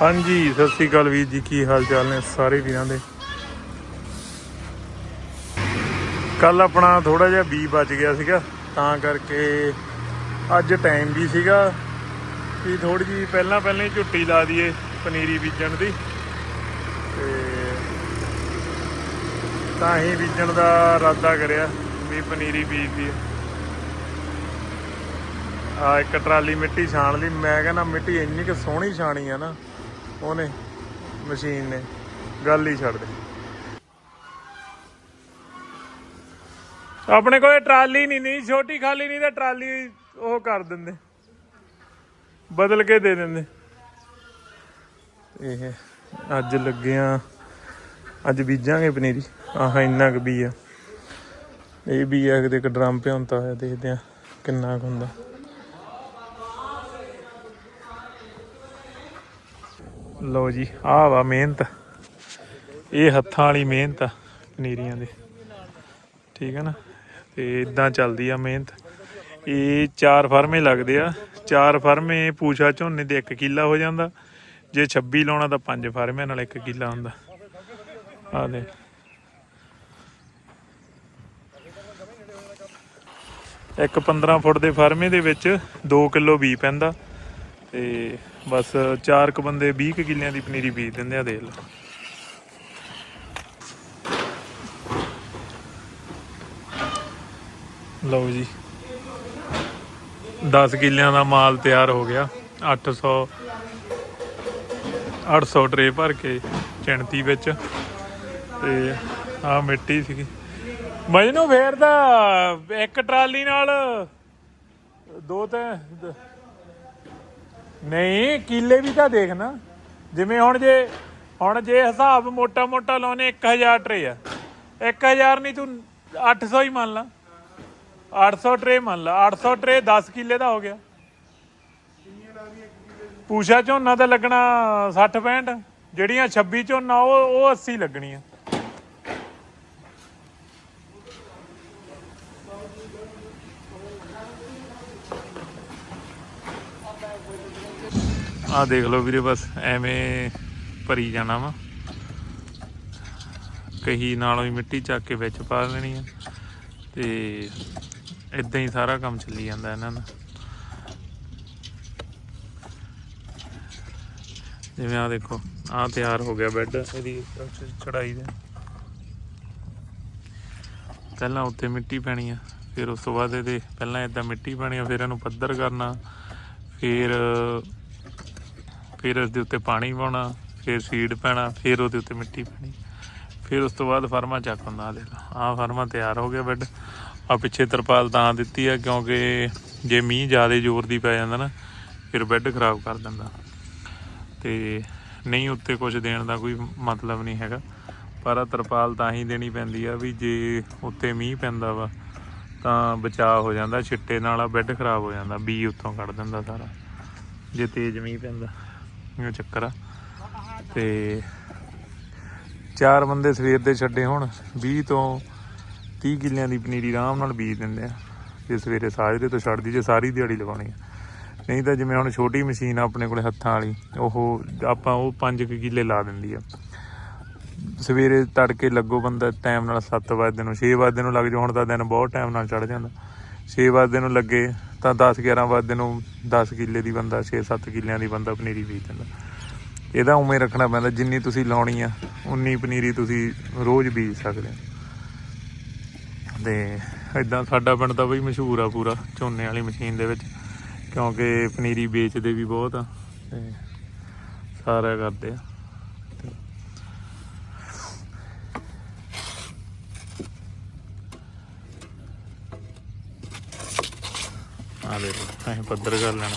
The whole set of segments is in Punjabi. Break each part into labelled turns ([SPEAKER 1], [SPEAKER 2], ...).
[SPEAKER 1] ਹਾਂਜੀ, ਸਤਿ ਸ੍ਰੀ ਅਕਾਲ ਵੀਰ ਜੀ, ਕੀ ਹਾਲ ਚਾਲ ਨੇ ਸਾਰੇ ਵੀਰਾਂ ਦੇ? ਕੱਲ ਆਪਣਾ ਥੋੜਾ ਜਿਹਾ ਬੀ ਬਚ ਗਿਆ ਸੀਗਾ, ਤਾਂ ਕਰਕੇ ਅੱਜ ਟਾਈਮ ਵੀ ਸੀਗਾ ਵੀ ਥੋੜੀ ਜੀ ਪਹਿਲਾਂ ਪਹਿਲਾਂ ਹੀ ਝੁੱਟੀ ਲਾ ਦਈਏ ਪਨੀਰੀ ਬੀਜਣ ਦੀ। ਤੇ ਤਾਂ ਹੀ ਬੀਜਣ ਦਾ ਇਰਾਦਾ ਕਰਿਆ ਵੀ ਪਨੀਰੀ ਬੀਜਦੀ ਆ ਇੱਕ ਟਰਾਲੀ ਮਿੱਟੀ ਛਾਣ ਲਈ, ਮੈਂ ਕਹਿੰਦਾ ਮਿੱਟੀ ਇੰਨੀ ਕਿ ਸੋਹਣੀ ਛਾਣੀ ਆ ਨਾ ਉਹਨੇ ਮਸ਼ੀਨ ਨੇ, ਗੱਲ ਹੀ ਛੱਡ ਦੇ ਆਪਣੇ ਕੋਲ ਟਰਾਲੀ ਨਹੀਂ ਨਹੀਂ ਛੋਟੀ ਖਾਲੀ ਨਹੀਂ ਤਾਂ ਟਰਾਲੀ ਉਹ ਕਰ ਦਿੰਦੇ। ਬਦਲ ਕੇ ਦੇ ਦਿੰਦੇ। ਇਹ ਅੱਜ ਲੱਗੇ ਆ ਅੱਜ ਬੀਜਾਂਗੇ ਪਨੀਰੀ। ਆਹ ਇੰਨਾ ਕੁ ਵੀ ਆ ਇਹ ਵੀ ਆ ਕਿਤੇ ਇੱਕ ਡਰਮ ਪਿਉਂਤਾ ਹੋਇਆ, ਦੇਖਦੇ ਆ ਕਿੰਨਾ ਕੁ ਹੁੰਦਾ। ਲੋ ਜੀ, ਆਹ ਵਾ ਮਿਹਨਤ। ਇਹ ਹੱਥਾਂ ਵਾਲੀ ਮਿਹਨਤ ਆ ਪਨੀਰੀਆਂ ਦੇ। ਠੀਕ ਹੈ ਨਾ? ਤੇ ਇਦਾਂ ਚੱਲਦੀ ਆ ਮਿਹਨਤ। ਇਹ ਚਾਰ ਫਰਮੇ ਲੱਗਦੇ ਆ। ਚਾਰ ਫਰਮੇ ਪੂਛਾ ਝੋਨੇ ਦੇ 1 ਕਿੱਲਾ ਹੋ ਜਾਂਦਾ। ਜੇ 26 ਲਾਉਣਾ ਤਾਂ ਪੰਜ ਫਰਮਿਆਂ ਨਾਲ 1 ਕਿੱਲਾ ਹੁੰਦਾ। ਆ ਦੇ ਇੱਕ 15 ਫੁੱਟ ਦੇ ਫਰਮੇ ਦੇ ਵਿੱਚ 2 ਕਿਲੋ ਬੀ ਪੈਂਦਾ। ਤੇ ਬਸ ਚਾਰ ਕ ਬੰਦੇ 20 ਕੁ ਕਿੱਲਿਆਂ ਦੀ ਪਨੀਰੀ ਬੀਜ ਦਿੰਦੇ ਆ ਦੇਖ ਲਓ। ਲਓ ਜੀ। 10 ਕਿੱਲਿਆਂ ਦਾ ਮਾਲ ਤਿਆਰ ਹੋ ਗਿਆ। 800 800 ਟਰੇ ਭਰ ਕੇ ਚਿਣਤੀ ਵਿੱਚ। ਤੇ ਆ ਮਿੱਟੀ ਸੀਗੀ। ਮੈਨੂੰ ਫੇਰ ਦਾ ਇੱਕ ਟਰਾਲੀ ਨਾਲ ਦੋ ਤੇ ਨਹੀਂ, ਕਿੱਲੇ ਵੀ ਤਾਂ ਦੇਖ ਨਾ। ਜਿਵੇਂ ਹੁਣ ਜੇ ਹੁਣ ਜੇ ਹਿਸਾਬ ਮੋਟਾ ਮੋਟਾ ਲਾਉਨੇ 1000 ਟਰੇ ਆ। 1000 ਨਹੀਂ ਤੂੰ 800 ਹੀ ਮੰਨ ਲਾ। 800 ਟਰੇ ਮੰਨ ਲਾ। 800 ਟਰੇ 10 ਕਿੱਲੇ ਦਾ ਹੋ ਗਿਆ। ਪੂਸ਼ਾ ਝੋਨਾ ਦਾ ਲੱਗਣਾ 60 65 ਜਿਹੜੀਆਂ 26 ਝੋਨਾ, ਉਹ ਉਹ 80 ਲੱਗਣੀਆਂ। ਆਹ ਦੇਖ ਲਓ ਵੀਰੇ ਬਸ ਐਵੇਂ ਭਰੀ ਜਾਣਾ ਵਾ। ਕਹੀ ਨਾਲੋਂ ਹੀ ਮਿੱਟੀ ਚੱਕ ਕੇ ਵਿੱਚ ਪਾ ਦੇਣੀ ਆ। ਤੇ ਇਦਾਂ ਹੀ ਸਾਰਾ ਕੰਮ ਚੱਲੀ ਜਾਂਦਾ ਇਹਨਾਂ ਦਾ। ਜਿਵੇਂ ਆ ਦੇਖੋ ਆ ਤਿਆਰ ਹੋ ਗਿਆ ਬੈੱਡ ਇਹਦੀ ਚੜਾਈ ਦੇ। ਪਹਿਲਾਂ ਉੱਤੇ ਮਿੱਟੀ ਪੈਣੀ ਆ, ਫਿਰ ਉਸ ਤੋਂ ਬਾਅਦ ਇਹਦੇ ਪਹਿਲਾਂ ਇਦਾਂ ਮਿੱਟੀ ਪੈਣੀ ਆ, ਫਿਰ ਇਹਨੂੰ ਪੱਧਰ ਕਰਨਾ, ਫਿਰ ਫਿਰ ਇਸ ਦੇ ਉੱਤੇ ਪਾਣੀ ਪਾਉਣਾ, ਫਿਰ ਸੀਡ ਪੈਣਾ, ਫਿਰ ਉਹਦੇ ਉੱਤੇ ਮਿੱਟੀ ਪੈਣੀ। ਫਿਰ ਉਸ ਤੋਂ ਬਾਅਦ ਫਰਮਾ ਚੱਕ ਹੁੰਦਾ ਆ ਦੇਖ ਲਓ ਆਹ ਫਰਮਾ ਤਿਆਰ ਹੋ ਗਿਆ ਬੈੱਡ। ਆ ਪਿੱਛੇ ਤਰਪਾਲ ਤਾਂ ਦਿੱਤੀ ਆ, ਕਿਉਂਕਿ ਜੇ ਮੀਂਹ ਜ਼ਿਆਦਾ ਜ਼ੋਰ ਦੀ ਪੈ ਜਾਂਦਾ ਨਾ, ਫਿਰ ਬੈੱਡ ਖਰਾਬ ਕਰ ਦਿੰਦਾ। ਤੇ ਨਹੀਂ ਉੱਤੇ ਕੁਝ ਦੇਣ ਦਾ ਕੋਈ ਮਤਲਬ ਨਹੀਂ ਹੈਗਾ। ਪਰ ਆਹ ਤਰਪਾਲ ਤਾਂ ਹੀ ਦੇਣੀ ਪੈਂਦੀ ਆ ਵੀ ਜੇ ਉੱਤੇ ਮੀਂਹ ਪੈਂਦਾ ਵਾ, ਤਾਂ ਬਚਾਅ ਹੋ ਜਾਂਦਾ। ਛਿੱਟੇ ਨਾਲ ਆ ਬੈੱਡ ਖਰਾਬ ਹੋ ਜਾਂਦਾ, ਬੀ ਉੱਥੋਂ ਕੱਢ ਦਿੰਦਾ ਸਾਰਾ, ਜੇ ਤੇਜ਼ ਮੀਂਹ ਪੈਂਦਾ। ਇਹ ਚੱਕਰ ਆ। ਤੇ ਚਾਰ ਬੰਦੇ ਸਵੇਰ ਦੇ ਛੱਡੇ ਹੁਣ 20 ਤੋਂ 30 ਕਿੱਲਿਆਂ ਦੀ ਪਨੀਰੀ ਆਰਾਮ ਨਾਲ ਬੀਜ ਦਿੰਦੇ ਆ। ਜੇ ਸਵੇਰੇ ਸਾਜਰੇ ਤੋਂ ਛੱਡਦੀ, ਜੇ ਸਾਰੀ ਦਿਹਾੜੀ ਲਗਾਉਣੀ ਆ। ਨਹੀਂ ਤਾਂ ਜਿਵੇਂ ਹੁਣ ਛੋਟੀ ਮਸ਼ੀਨ ਆ ਆਪਣੇ ਕੋਲੇ ਹੱਥਾਂ ਵਾਲੀ, ਉਹ ਆਪਾਂ ਉਹ 5 ਕਿੱਲੇ ਲਾ ਦਿੰਦੀ ਆ। ਸਵੇਰੇ ਤੜਕੇ ਲੱਗੋ ਬੰਦਾ ਟਾਈਮ ਨਾਲ 7 ਵਜੇ ਨੂੰ 6 ਵਜੇ ਨੂੰ ਲੱਗ ਜਾ ਹੁਣ ਤਾਂ ਦਿਨ ਬਹੁਤ ਟਾਈਮ ਨਾਲ ਚੜ ਜਾਂਦਾ। 6 ਵਜੇ ਨੂੰ ਲੱਗੇ ਤਾਂ 10 11 ਵਜੇ ਨੂੰ 10 ਕਿੱਲੇ ਦੀ ਬੰਦਾ 6-7 ਕਿੱਲਿਆਂ ਦੀ ਬੰਦਾ ਪਨੀਰੀ ਬੀਜ ਦਿੰਦਾ। ਇਹਦਾ ਉਵੇਂ ਰੱਖਣਾ ਪੈਂਦਾ, ਜਿੰਨੀ ਤੁਸੀਂ ਲਾਉਣੀ ਆ, ਉਨੀ ਪਨੀਰੀ ਤੁਸੀਂ ਰੋਜ਼ ਬੀਜ ਸਕਦੇ ਹੋ। ਤੇ ਇਦਾਂ ਸਾਡਾ ਪਿੰਡ ਤਾਂ ਬਈ ਮਸ਼ਹੂਰ ਆ ਪੂਰਾ, ਝੋਨੇ ਵਾਲੀ ਮਸ਼ੀਨ ਦੇ ਵਿੱਚ, ਕਿਉਂਕਿ ਪਨੀਰੀ ਵੇਚਦੇ ਵੀ ਬਹੁਤ ਆ, ਤੇ ਸਾਰਾ ਕਰਦੇ ਆ। ਆ ਦੇਖੋ ਐਂ ਪੱਧਰ ਕਰ ਲੈਣਾ।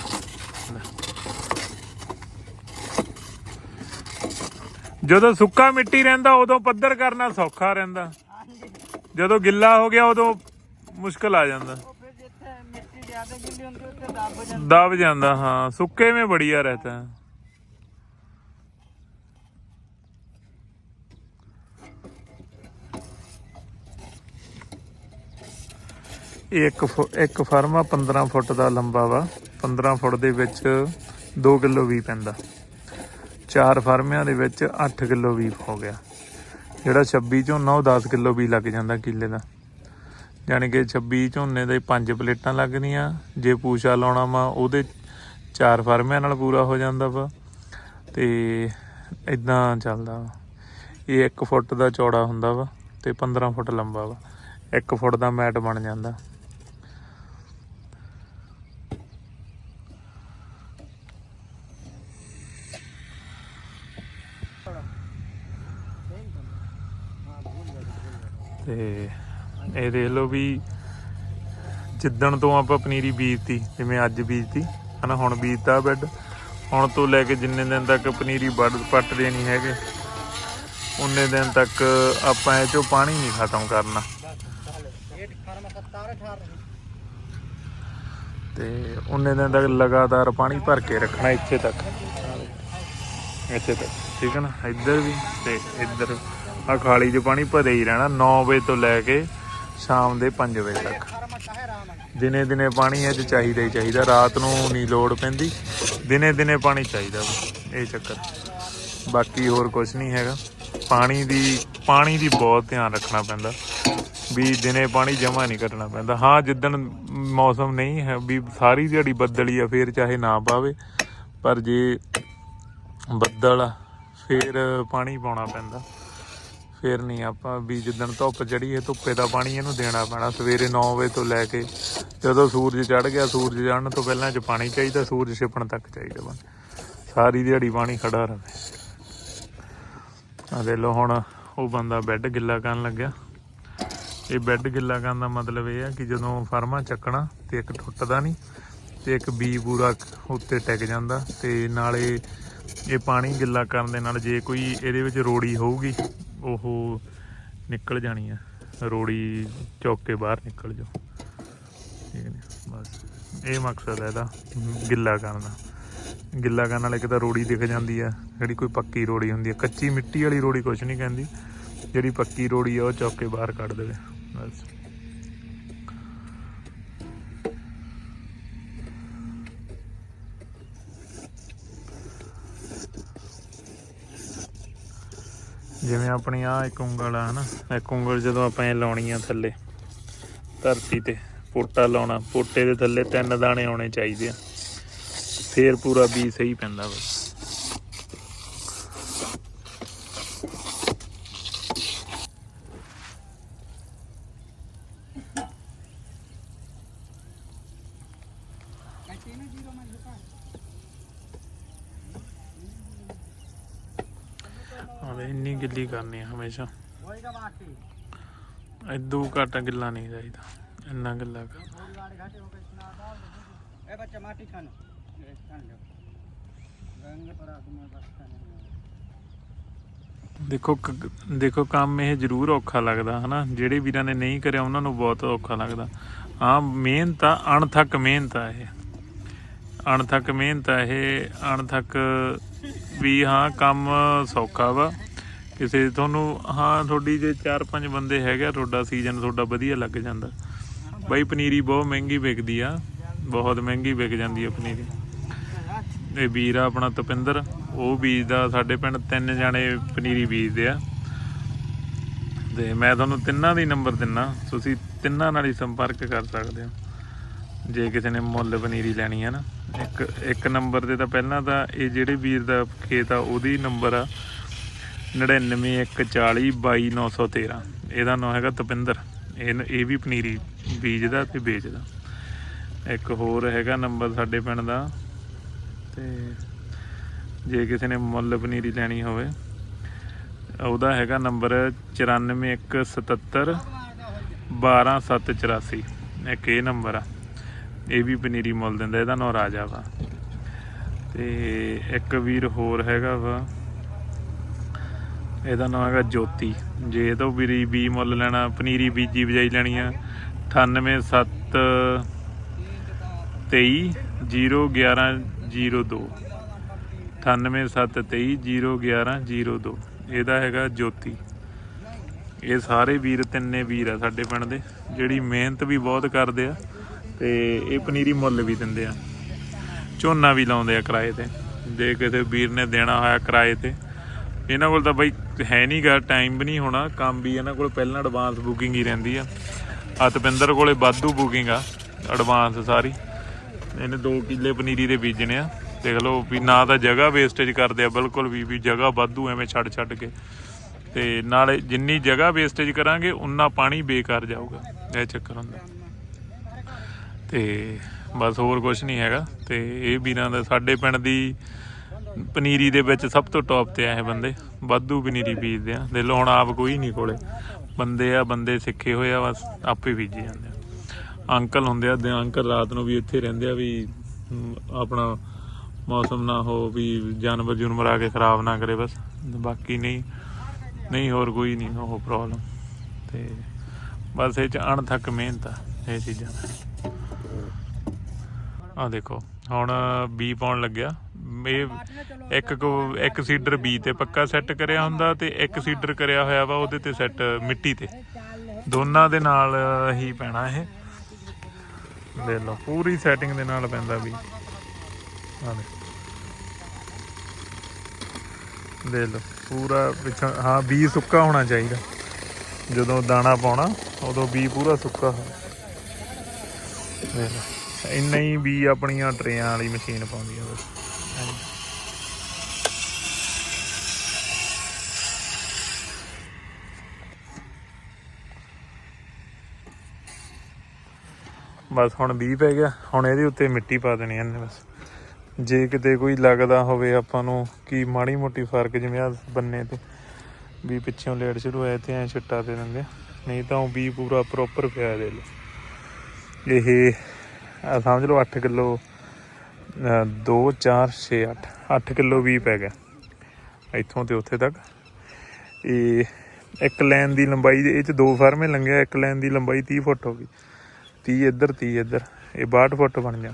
[SPEAKER 1] ਜਦੋਂ ਸੁੱਕਾ ਮਿੱਟੀ ਰਹਿੰਦਾ ਉਦੋਂ ਪੱਧਰ ਕਰਨਾ ਸੌਖਾ ਰਹਿੰਦਾ। ਜਦੋਂ ਗਿੱਲਾ ਹੋ ਗਿਆ ਉਦੋਂ ਮੁਸ਼ਕਲ ਆ ਜਾਂਦਾ।
[SPEAKER 2] ਦਬ ਜਾਂਦਾ।
[SPEAKER 1] ਹਾਂ ਸੁੱਕੇ ਵਿੱਚ ਬੜੀਆ ਰਹਤਾ ਇਹ ਇੱਕ ਫੁ- ਇੱਕ ਫਾਰਮਾ 15 ਫੁੱਟ ਦਾ ਲੰਬਾ ਵਾ। 15 ਫੁੱਟ ਦੇ ਵਿੱਚ 2 ਕਿਲੋ ਵੀ ਪੈਂਦਾ। ਚਾਰ ਫਾਰਮਿਆਂ ਦੇ ਵਿੱਚ 8 ਕਿਲੋ ਵੀ ਹੋ ਗਿਆ। ਜਿਹੜਾ 26 ਝੋਨਾ ਉਹ 10 ਕਿਲੋ ਵੀ ਲੱਗ ਜਾਂਦਾ ਕਿੱਲੇ ਦਾ। ਯਾਨੀ ਕਿ 26 ਝੋਨੇ ਦੇ 5 ਪਲੇਟਾਂ ਲੱਗਦੀਆਂ ਜੇ ਪੂਛਾ ਲਾਉਣਾ ਵਾ, ਉਹਦੇ ਚਾਰ ਫਾਰਮਿਆਂ ਨਾਲ ਪੂਰਾ ਹੋ ਜਾਂਦਾ ਵਾ। ਤੇ ਇਦਾਂ ਚੱਲਦਾ ਵਾ। ਇਹ 1 ਫੁੱਟ ਦਾ ਚੌੜਾ ਹੁੰਦਾ ਵਾ ਤੇ 15 ਫੁੱਟ ਲੰਬਾ ਵਾ। 1 ਫੁੱਟ ਦਾ ਮੈਟ ਬਣ ਜਾਂਦਾ। ਤੇ ਇਹ ਦੇਖ ਲਓ ਵੀ ਜਿੱਦਣ ਤੋਂ ਆਪਾਂ ਪਨੀਰੀ ਬੀਜਤੀ, ਜਿਵੇਂ ਅੱਜ ਬੀਜਤੀ, ਹਨਾ, ਹੁਣ ਬੀਜਤਾ ਬੈੱਡ। ਹੁਣ ਤੋਂ ਲੈ ਕੇ ਜਿੰਨੇ ਦਿਨ ਤੱਕ ਪਨੀਰੀ ਵੱਢ ਪੱਟਦੇ ਨਹੀਂ ਹੈਗੇ, ਉਨੇ ਦਿਨ ਤੱਕ ਆਪਾਂ ਇਹ ਚੋਂ ਪਾਣੀ ਨਹੀਂ ਖਤਮ ਕਰਨਾ। ਤੇ ਉਨੇ ਦਿਨ ਤੱਕ ਲਗਾਤਾਰ ਪਾਣੀ ਭਰ ਕੇ ਰੱਖਣਾ ਇੱਥੇ ਤੱਕ। ਇੱਥੇ ਤੱਕ, ਠੀਕ ਹੈ ਨਾ? ਇੱਧਰ ਵੀ ਤੇ ਇੱਧਰ ਆ ਖਾਲੀ 'ਚ ਪਾਣੀ ਭਰੇ ਹੀ ਰਹਿਣਾ 9 ਵਜੇ ਤੋਂ ਲੈ ਕੇ ਸ਼ਾਮ ਦੇ 5 ਵਜੇ ਤੱਕ। ਦਿਨੇ ਦਿਨੇ ਪਾਣੀ ਇਹ 'ਚ ਚਾਹੀਦਾ ਹੀ ਚਾਹੀਦਾ ਰਾਤ ਨੂੰ ਨਹੀਂ ਲੋੜ ਪੈਂਦੀ। ਦਿਨੇ ਦਿਨੇ ਪਾਣੀ ਚਾਹੀਦਾ ਵਾ, ਇਹ ਚੱਕਰ। ਬਾਕੀ ਹੋਰ ਕੁਝ ਨਹੀਂ ਹੈਗਾ। ਪਾਣੀ ਦੀ ਪਾਣੀ ਦੀ ਬਹੁਤ ਧਿਆਨ ਰੱਖਣਾ ਪੈਂਦਾ। ਵੀ ਦਿਨੇ ਪਾਣੀ ਜਮਾ ਨਹੀਂ ਕਰਨਾ ਪੈਂਦਾ। ਹਾਂ ਜਿੱਦਣ ਮੌਸਮ ਨਹੀਂ ਹੈ ਵੀ ਸਾਰੀ ਦਿਹਾੜੀ ਬੱਦਲੀ ਆ ਫੇਰ ਚਾਹੇ ਨਾ ਪਾਵੇ ਪਰ ਜੇ ਬੱਦਲ ਆ ਫੇਰ ਪਾਣੀ ਪਾਉਣਾ ਪੈਂਦਾ। ਫਿਰ ਨਹੀਂ ਆਪਾਂ ਵੀ ਜਿੱਦਣ ਧੁੱਪ ਚੜੀ ਹੈ, ਧੁੱਪੇ ਦਾ ਪਾਣੀ ਇਹਨੂੰ ਦੇਣਾ ਪੈਣਾ, ਸਵੇਰੇ 9 ਵਜੇ ਤੋਂ ਲੈ ਕੇ ਜਦੋਂ ਸੂਰਜ ਚੜ ਗਿਆ, ਸੂਰਜ ਚੜ੍ਹਨ ਤੋਂ ਪਹਿਲਾਂ ਚ ਪਾਣੀ ਚਾਹੀਦਾ, ਸੂਰਜ ਛਿਪਣ ਤੱਕ ਚਾਹੀਦਾ ਵਾ। ਸਾਰੀ ਦਿਹਾੜੀ ਪਾਣੀ ਖੜਾ ਰਹੇ। ਆ ਦੇ ਲੋ ਹੁਣ ਉਹ ਬੰਦਾ ਬੈੱਡ ਗਿੱਲਾ ਕਰਨ ਲੱਗਿਆ। ਇਹ ਬੈੱਡ ਗਿੱਲਾ ਕਰਨ ਦਾ ਮਤਲਬ ਇਹ ਆ ਕਿ ਜਦੋਂ ਫਰਮਾ ਚੱਕਣਾ ਤੇ ਇੱਕ ਟੁੱਟਦਾ ਨਹੀਂ ਤੇ ਇੱਕ ਬੀ ਪੂਰਾ ਉੱਤੇ ਟਿਕ ਜਾਂਦਾ ਤੇ ਨਾਲੇ ਇਹ ਪਾਣੀ ਗਿੱਲਾ ਕਰਨ ਦੇ ਨਾਲ ਜੇ ਕੋਈ ਇਹਦੇ ਵਿੱਚ ਰੋੜੀ ਹੋਊਗੀ ਉਹ ਨਿਕਲ ਜਾਣੀ ਆ। ਰੋੜੀ ਚੌਕ ਕੇ ਬਾਹਰ ਨਿਕਲ ਜਾਓ। ਠੀਕ ਨੇ, ਬਸ। ਇਹ ਮਕਸਦ ਹੈ ਇਹਦਾ, ਗਿੱਲਾ ਕਰਨ ਦਾ। ਗਿੱਲਾ ਕਰਨ ਨਾਲ ਇੱਕ ਤਾਂ ਰੋੜੀ ਦਿਖ ਜਾਂਦੀ ਆ, ਜਿਹੜੀ ਕੋਈ ਪੱਕੀ ਰੋੜੀ ਹੁੰਦੀ ਆ। ਕੱਚੀ ਮਿੱਟੀ ਵਾਲੀ ਰੋੜੀ ਕੁਝ ਨਹੀਂ ਕਹਿੰਦੀ। ਜਿਹੜੀ ਪੱਕੀ ਰੋੜੀ ਆ, ਉਹ ਚੌਕੇ ਬਾਹਰ ਕੱਢ ਦੇਵੇ। ਬਸ। ਜਿਵੇਂ ਆਪਣੀ ਆ ਇੱਕ ਉਂਗਲ ਆ, ਹਨਾ? ਇੱਕ ਉਂਗਲ ਜਦੋਂ ਆਪਾਂ ਇਹ ਲਾਉਣੀ ਆ ਥੱਲੇ, ਧਰਤੀ ਤੇ, ਪੋਟਾ ਲਾਉਣਾ, ਪੋਟੇ ਦੇ ਥੱਲੇ ਤਿੰਨ ਦਾਣੇ ਆਉਣੇ ਚਾਹੀਦੇ ਆ। ਫੇਰ ਪੂਰਾ ਬੀ ਸਹੀ ਪੈਂਦਾ ਬਸ ਹਾਂ ਇੰਨੀ ਗਿੱਲੀ ਕਰਨੀ ਆ ਹਮੇਸ਼ਾ। ਇਦੂ ਘੱਟ ਗਿੱਲਾ ਨਹੀਂ ਚਾਹੀਦਾ। ਇੰਨਾ ਗਿੱਲਾ ਕਰ ਦੇਖੋ ਦੇਖੋ ਕੰਮ ਇਹ ਜ਼ਰੂਰ ਔਖਾ ਲੱਗਦਾ ਹਨਾ? ਜਿਹੜੇ ਵੀਰਾਂ ਨੇ ਨਹੀਂ ਕਰਿਆ ਉਹਨਾਂ ਨੂੰ ਬਹੁਤ ਔਖਾ ਲੱਗਦਾ। ਆ ਮਿਹਨਤ ਆ ਅਣਥੱਕ ਮਿਹਨਤ ਆ ਇਹ। ਅਣਥੱਕ ਮਿਹਨਤ ਆ ਇਹ। ਅਣਥੱਕ ਵੀ ਹਾਂ ਕੰਮ ਸੌਖਾ ਵਾ। ਕਿਸੇ ਤੁਹਾਨੂੰ ਹਾਂ ਤੁਹਾਡੀ ਜੇ 4-5 ਬੰਦੇ ਹੈਗੇ ਆ, ਤੁਹਾਡਾ ਸੀਜ਼ਨ ਤੁਹਾਡਾ ਵਧੀਆ ਲੱਗ ਜਾਂਦਾ। ਬਾਈ ਪਨੀਰੀ ਬਹੁਤ ਮਹਿੰਗੀ ਵਿਕਦੀ ਆ। ਬਹੁਤ ਮਹਿੰਗੀ ਵਿਕ ਜਾਂਦੀ ਆ ਪਨੀਰੀ। ਇਹ ਵੀਰ ਆ ਆਪਣਾ ਤਪਿੰਦਰ। ਉਹ ਬੀਜਦਾ ਸਾਡੇ ਪਿੰਡ ਤਿੰਨ ਜਾਣੇ ਪਨੀਰੀ ਬੀਜਦੇ ਆ। ਤੇ ਮੈਂ ਤੁਹਾਨੂੰ ਤਿੰਨਾਂ ਦੀ ਨੰਬਰ ਦਿੰਨਾ। ਤੁਸੀਂ ਤਿੰਨਾਂ ਨਾਲ ਹੀ ਸੰਪਰਕ ਕਰ ਸਕਦੇ ਹੋ। ਜੇ ਕਿਸੇ ਨੇ ਮੁੱਲ ਪਨੀਰੀ ਲੈਣੀ ਹੈ ਨਾ। ਇੱਕ ਇੱਕ ਨੰਬਰ ਤੇ ਤਾਂ ਪਹਿਲਾਂ ਤਾਂ ਇਹ ਜਿਹੜੇ ਵੀਰ ਦਾ ਖੇਤ ਆ ਉਹਦੀ ਨੰਬਰ ਆ। 9914022913 ਇਹਦਾ ਨਾਮ ਹੈਗਾ ਤਪਿੰਦਰ। ਇਹ ਇਹ ਵੀ ਪਨੀਰੀ ਬੀਜਦਾ ਤੇ ਵੇਚਦਾ। ਇੱਕ ਹੋਰ ਹੈਗਾ ਨੰਬਰ ਸਾਡੇ ਪਿੰਡ ਦਾ। ਤੇ ਜੇ ਕਿਸੇ ਨੇ ਮੁੱਲ ਪਨੀਰੀ ਲੈਣੀ ਹੋਵੇ, ਉਹਦਾ ਹੈਗਾ ਨੰਬਰ 94177 12784 ਇੱਕ ਇਹ ਨੰਬਰ ਆ। ਇਹ ਵੀ ਪਨੀਰੀ ਮੁੱਲ ਦਿੰਦਾ, ਇਹਦਾ ਨਾਂ ਰਾਜਾ ਵਾ। ਤੇ ਇੱਕ ਵੀਰ ਹੋਰ ਹੈਗਾ ਵਾ। ਇਹਦਾ ਨਾਮ ਹੈਗਾ ਜੋਤੀ। ਜੇ ਇਹ ਤੋਂ ਵੀਰੀ ਬੀ ਮੁੱਲ ਲੈਣਾ, ਪਨੀਰੀ ਬੀਜੀ ਬਜਾਈ ਲੈਣੀ ਆ 987 23 011 02 9723011002 ਇਹਦਾ ਹੈਗਾ ਜੋਤੀ। ਇਹ ਸਾਰੇ ਵੀਰ ਤਿੰਨੇ ਵੀਰ ਆ ਸਾਡੇ ਪਿੰਡ ਦੇ, ਜਿਹੜੀ ਮਿਹਨਤ ਵੀ ਬਹੁਤ ਕਰਦੇ ਆ ਤੇ ਇਹ ਪਨੀਰੀ ਮੁੱਲ ਵੀ ਦਿੰਦੇ ਆ। ਝੋਨਾ ਵੀ ਲਾਉਂਦੇ ਆ ਕਿਰਾਏ ਤੇ। ਜੇ ਕਿਸੇ ਵੀਰ ਨੇ ਦੇਣਾ ਹੋਇਆ ਕਿਰਾਏ ਤੇ ਇਹਨਾਂ ਕੋਲ ਤਾਂ ਬਈ ਹੈ ਨਹੀਂਗਾ ਟਾਈਮ ਵੀ ਨਹੀਂ ਹੋਣਾ, ਕੰਮ ਵੀ ਇਹਨਾਂ ਕੋਲ ਪਹਿਲਾਂ ਐਡਵਾਂਸ ਬੁਕਿੰਗ ਹੀ ਰਹਿੰਦੀ ਆ। ਅਤਪਿੰਦਰ ਕੋਲੇ ਵਾਧੂ ਬੁਕਿੰਗ ਆ ਐਡਵਾਂਸ ਸਾਰੀ। ਇਹਨੇ 2 ਕਿੱਲੇ ਪਨੀਰੀ ਦੇ ਬੀਜਣੇ ਆ। ਦੇਖ ਲਓ ਵੀ ਨਾ ਤਾਂ ਜਗ੍ਹਾ ਵੇਸਟੇਜ ਕਰਦੇ ਆ, ਬਿਲਕੁਲ ਵੀ ਵੀ ਜਗ੍ਹਾ ਵਾਧੂ ਐਵੇਂ ਛੱਡ ਛੱਡ ਕੇ। ਤੇ ਨਾਲੇ ਜਿੰਨੀ ਜਗ੍ਹਾ ਵੇਸਟੇਜ ਕਰਾਂਗੇ, ਉਨਾ ਪਾਣੀ ਬੇਕਾਰ ਜਾਊਗਾ, ਇਹ ਚੱਕਰ ਹੁੰਦਾ। ਤੇ ਬਸ ਹੋਰ ਕੁਝ ਨਹੀਂ ਹੈਗਾ। ਤੇ ਇਹ ਵੀਰਾਂ ਦਾ ਸਾਡੇ ਪਿੰਡ ਦੀ ਪਨੀਰੀ ਦੇ ਵਿੱਚ ਸਭ ਤੋਂ ਟੌਪ ਤੇ ਆਏ ਬੰਦੇ। ਵਾਧੂ ਪਨੀਰੀ ਬੀਜਦੇ ਆ। ਦੇ ਲੋ ਹੁਣ ਆਪ ਕੋਈ ਨਹੀਂ ਕੋਲੇ। ਬੰਦੇ ਆ, ਬੰਦੇ ਸਿੱਖੇ ਹੋਏ ਆ, ਬਸ ਆਪੇ ਬੀਜੀ ਜਾਂਦੇ ਆ। ਅੰਕਲ ਹੁੰਦੇ ਆ ਦੇ ਅੰਕਲ ਰਾਤ ਨੂੰ ਵੀ ਇੱਥੇ ਰਹਿੰਦੇ ਆ ਵੀ ਆਪਣਾ ਮੌਸਮ ਨਾ ਹੋ ਵੀ ਜਾਨਵਰ ਜੁਨਵਰ ਆ ਕੇ ਖਰਾਬ ਨਾ ਕਰੇ ਬਸ। ਬਾਕੀ ਨਹੀਂ ਨਹੀਂ ਹੋਰ ਕੋਈ ਨਹੀਂ ਉਹ ਪ੍ਰੋਬਲਮ ਤੇ ਬਸ ਇਹ ਚ ਅਣਥੱਕ ਮਿਹਨਤ ਆ, ਇਹ ਚੀਜ਼ਾਂ। ਦਾ ਆ ਦੇਖੋ, ਹੁਣ ਬੀ ਪਾਉਣ ਲੱਗਿਆ। ਇਹ ਇੱਕ ਕੋ ਇੱਕ ਸੀਡਰ ਬੀ ਤੇ ਪੱਕਾ ਸੈੱਟ ਕਰਿਆ ਹੁੰਦਾ ਤੇ ਇੱਕ ਸੀਡਰ ਕਰਿਆ ਹੋਇਆ ਵਾ ਉਹਦੇ ਤੇ ਸੈੱਟ ਮਿੱਟੀ ਤੇ। ਦੋਨਾਂ ਦੇ ਨਾਲ ਹੀ ਪੈਣਾ ਇਹ। ਦੇਖ ਲਓ, ਪੂਰੀ ਸੈਟਿੰਗ ਦੇ ਨਾਲ ਪੈਂਦਾ ਵੀ। ਆ ਦੇ ਦੇਖ ਲਓ, ਪੂਰਾ ਪਿੱਛੋਂ, ਹਾਂ, ਬੀ ਸੁੱਕਾ ਹੋਣਾ ਚਾਹੀਦਾ। ਜਦੋਂ ਦਾਣਾ ਪਾਉਣਾ, ਉਦੋਂ ਬੀ ਪੂਰਾ ਸੁੱਕਾ ਹੋ ਦੇਖ ਲਓ, ਇੰਨਾ ਹੀ ਬੀ ਆਪਣੀਆਂ ਟਰੇਆਂ ਵਾਲੀ ਮਸ਼ੀਨ ਪਾਉਂਦੀ ਆ ਬਸ ਹਾਂਜੀ। ਬਸ ਹੁਣ ਬੀ ਪੈ ਗਿਆ, ਹੁਣ ਇਹਦੇ ਉੱਤੇ ਮਿੱਟੀ ਪਾ ਦੇਣੀ ਇਹਨੇ ਬਸ। ਜੇ ਕਿਤੇ ਕੋਈ ਲੱਗਦਾ ਹੋਵੇ ਆਪਾਂ ਨੂੰ ਕਿ ਮਾੜੀ ਮੋਟੀ ਫ਼ਰਕ ਜਿਵੇਂ ਆ ਬੰਨੇ ਤੇ, ਵੀ ਪਿੱਛੋਂ ਲੇਟ ਸ਼ੁਰੂ ਹੋਇਆ ਤੇ ਐ ਛਿੱਟਾ ਦੇ ਦਿੰਦੇ ਨਹੀਂ ਤਾਂ ਉਹ ਬੀ ਪੂਰਾ ਪ੍ਰੋਪਰ ਪਿਆ ਦੇ ਲਓ। ਇਹ ਸਮਝ ਲਓ 8 ਕਿਲੋ 2 4 6 8 8 ਕਿਲੋ ਵੀ ਪੈ ਗਿਆ। ਇੱਥੋਂ ਤੇ ਉੱਥੇ ਤੱਕ। ਇਹ ਇੱਕ ਲਾਈਨ ਦੀ ਲੰਬਾਈ ਇਹ ਚ ਦੋ ਫਰਮੇ ਲੰਘਿਆ ਇੱਕ ਲਾਈਨ ਦੀ ਲੰਬਾਈ 30 ਫੁੱਟ ਹੋ ਗਈ। 30 ਇੱਧਰ 30 ਇੱਧਰ। ਇਹ 62 ਫੁੱਟ ਬਣ ਗਿਆ।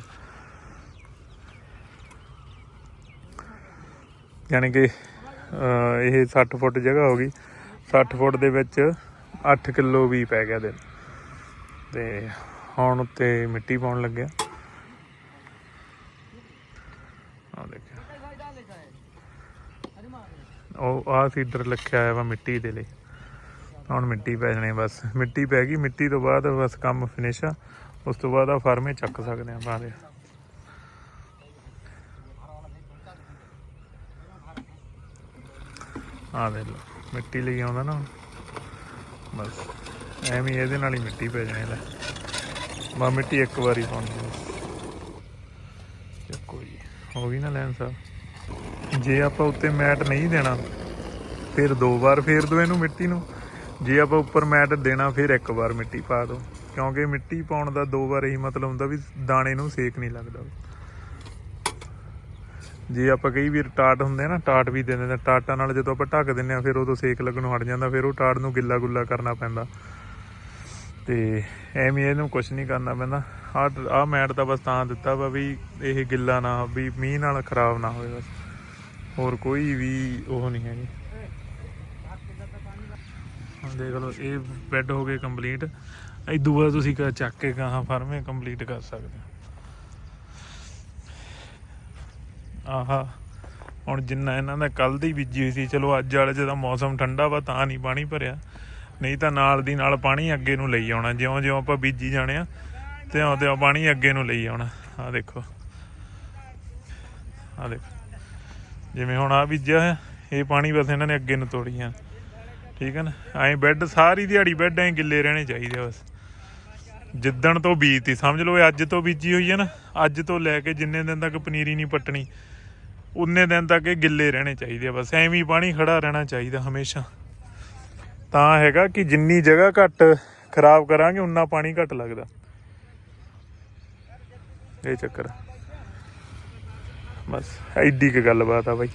[SPEAKER 1] ਯਾਨੀ ਕਿ ਇਹ 60 ਫੁੱਟ ਜਗ੍ਹਾ ਹੋ ਗਈ। 60 ਫੁੱਟ ਦੇ ਵਿੱਚ 8 ਕਿਲੋ ਵੀ ਪੈ ਗਿਆ ਦਿਨ। ਤੇ ਹੁਣ ਉੱਤੇ ਮਿੱਟੀ ਪਾਉਣ ਲੱਗਿਆ। ਆ ਦੇਖਿਓ। ਉਹ ਆ ਸੀਡਰ ਰੱਖਿਆ ਹੋਇਆ ਵਾ ਮਿੱਟੀ ਦੇ ਲਈ। ਹੁਣ ਮਿੱਟੀ ਪੈ ਜਾਣੀ ਬਸ। ਮਿੱਟੀ ਪੈ ਗਈ, ਮਿੱਟੀ ਤੋਂ ਬਾਅਦ ਬਸ ਕੰਮ ਫਿਨਿਸ਼ ਆ। ਉਸ ਤੋਂ ਬਾਅਦ ਆ ਫਾਰਮੇ ਚੱਕ ਸਕਦੇ ਆ ਬਾਹਰ। ਆ ਦੇ ਲਓ, ਮਿੱਟੀ ਲਈ ਆਉਂਦਾ ਨਾ। ਬਸ, ਐਵੇਂ ਇਹਦੇ ਨਾਲ ਹੀ ਮਿੱਟੀ ਪੈ ਜਾਣੀ ਲੈ ਬਾ ਮਿੱਟੀ ਇੱਕ ਵਾਰੀ ਪਾਉਂਦੀ ਬਸ ਚੱਕੋ ਜੀ, ਹੋ ਗਈ ਨਾ ਲੈਣ ਸਾਹਿਬ ਜੇ ਆਪਾਂ ਉੱਤੇ ਮੈਟ ਨਹੀਂ ਦੇਣਾ, ਫਿਰ ਦੋ ਵਾਰ ਫੇਰ ਦੋ ਇਹਨੂੰ ਮਿੱਟੀ ਨੂੰ। ਜੇ ਆਪਾਂ ਉੱਪਰ ਮੈਟ ਦੇਣਾ ਫਿਰ ਇੱਕ ਵਾਰ ਮਿੱਟੀ ਪਾ ਦੋ। ਕਿਉਂਕਿ ਮਿੱਟੀ ਪਾਉਣ ਦਾ ਦੋ ਵਾਰ ਇਹੀ ਮਤਲਬ ਹੁੰਦਾ ਵੀ ਦਾਣੇ ਨੂੰ ਸੇਕ ਨਹੀਂ ਲੱਗਦਾ। ਜੇ ਆਪਾਂ ਕਈ ਵਾਰ ਟਾਟ ਹੁੰਦੇ ਆ ਨਾ ਟਾਟ ਵੀ ਦੇ ਦਿੰਦੇ ਆ, ਟਾਟਾਂ ਨਾਲ ਜਦੋਂ ਆਪਾਂ ਢੱਕ ਦਿੰਨੇ ਆ ਫਿਰ ਉਦੋਂ ਸੇਕ ਲੱਗਣੋਂ ਹਟ ਜਾਂਦਾ ਫਿਰ ਉਹ ਟਾਟ ਨੂੰ ਗਿੱਲਾ ਗੁੱਲਾ ਕਰਨਾ ਪੈਂਦਾ। ਤੇ ਐਵੇਂ ਇਹਨੂੰ ਕੁਝ ਨਹੀਂ ਕਰਨਾ ਪੈਂਦਾ। ਆ ਆ ਮੈਟ ਤਾਂ ਬਸ ਤਾਂ ਦਿੱਤਾ ਵਾ ਵੀ ਇਹ ਗਿੱਲਾ ਨਾ ਵੀ ਮੀਂਹ ਨਾਲ ਖਰਾਬ ਨਾ ਹੋਵੇ ਬਸ। ਹੋਰ ਕੋਈ ਵੀ ਉਹ ਨਹੀਂ ਹੈਗੀ। ਹੁਣ ਦੇਖ ਲਓ, ਇਹ ਬੈੱਡ ਹੋ ਗਏ ਕੰਪਲੀਟ ਇਦੋਂ ਬਾਅਦ ਤੁਸੀਂ ਚੱਕ ਕੇ ਗਾਹਾਂ ਫਰਮੇ ਕੰਪਲੀਟ ਕਰ ਸਕਦੇ ਹੋ। ਆਹਾ, ਹੁਣ ਜਿੰਨਾ ਇਹਨਾਂ ਦਾ ਕੱਲ ਦੀ ਬੀਜੀ ਹੋਈ ਸੀ, ਚਲੋ ਅੱਜ ਵਾਲੇ ਜਦੋਂ ਮੌਸਮ ਠੰਡਾ ਵਾ, ਤਾਂ ਨਹੀਂ ਪਾਣੀ ਭਰਿਆ। ਨਹੀਂ ਤਾਂ ਨਾਲ ਦੀ ਨਾਲ ਪਾਣੀ ਅੱਗੇ ਨੂੰ ਲਈ ਆਉਣਾ ਜਿਉਂ ਜਿਉਂ ਆਪਾਂ ਬੀਜੀ ਜਾਣੇ ਆ ਤਿਉਂ ਤਿਉਂ ਪਾਣੀ ਅੱਗੇ ਨੂੰ ਲਈ ਆਉਣਾ। ਆ ਦੇਖੋ। ਆ ਦੇਖੋ। ਜਿਵੇਂ ਹੁਣ ਆ ਬੀਜਿਆ ਹੋਇਆ, ਇਹ ਪਾਣੀ ਬਸ ਇਹਨਾਂ ਨੇ ਅੱਗੇ ਨੂੰ ਤੋੜੀਆਂ। ਠੀਕ ਹੈ ਨਾ? ਐਂ ਬੈੱਡ ਸਾਰੀ ਦਿਹਾੜੀ ਬੈੱਡ ਐਂ ਗਿੱਲੇ ਰਹਿਣੇ ਚਾਹੀਦੇ ਬਸ। ਜਿੱਦਣ ਤੋਂ ਬੀਜਤੀ ਸਮਝ ਲਓ ਅੱਜ ਤੋਂ ਬੀਜੀ ਹੋਈ ਹੈ ਨਾ, ਅੱਜ ਤੋਂ ਲੈ ਕੇ ਜਿੰਨੇ ਦਿਨ ਤੱਕ ਪਨੀਰੀ ਨਹੀਂ ਪੱਟਣੀ, ਉਨੇ ਦਿਨ ਤੱਕ ਇਹ ਗਿੱਲੇ ਰਹਿਣੇ ਚਾਹੀਦੇ ਬਸ। ਐਵੇਂ ਹੀ ਪਾਣੀ ਖੜਾ ਰਹਿਣਾ ਚਾਹੀਦਾ ਹਮੇਸ਼ਾ। ਤਾਂ ਹੈਗਾ ਕਿ ਜਿੰਨੀ ਜਗ੍ਹਾ ਘੱਟ ਖਰਾਬ ਕਰਾਂਗੇ, ਉਨਾ ਪਾਣੀ ਘੱਟ ਲੱਗਦਾ। ਇਹ ਚੱਕਰ। ਬਸ, ਐਡੀ ਕੁ ਗੱਲਬਾਤ ਆ ਬਾਈ।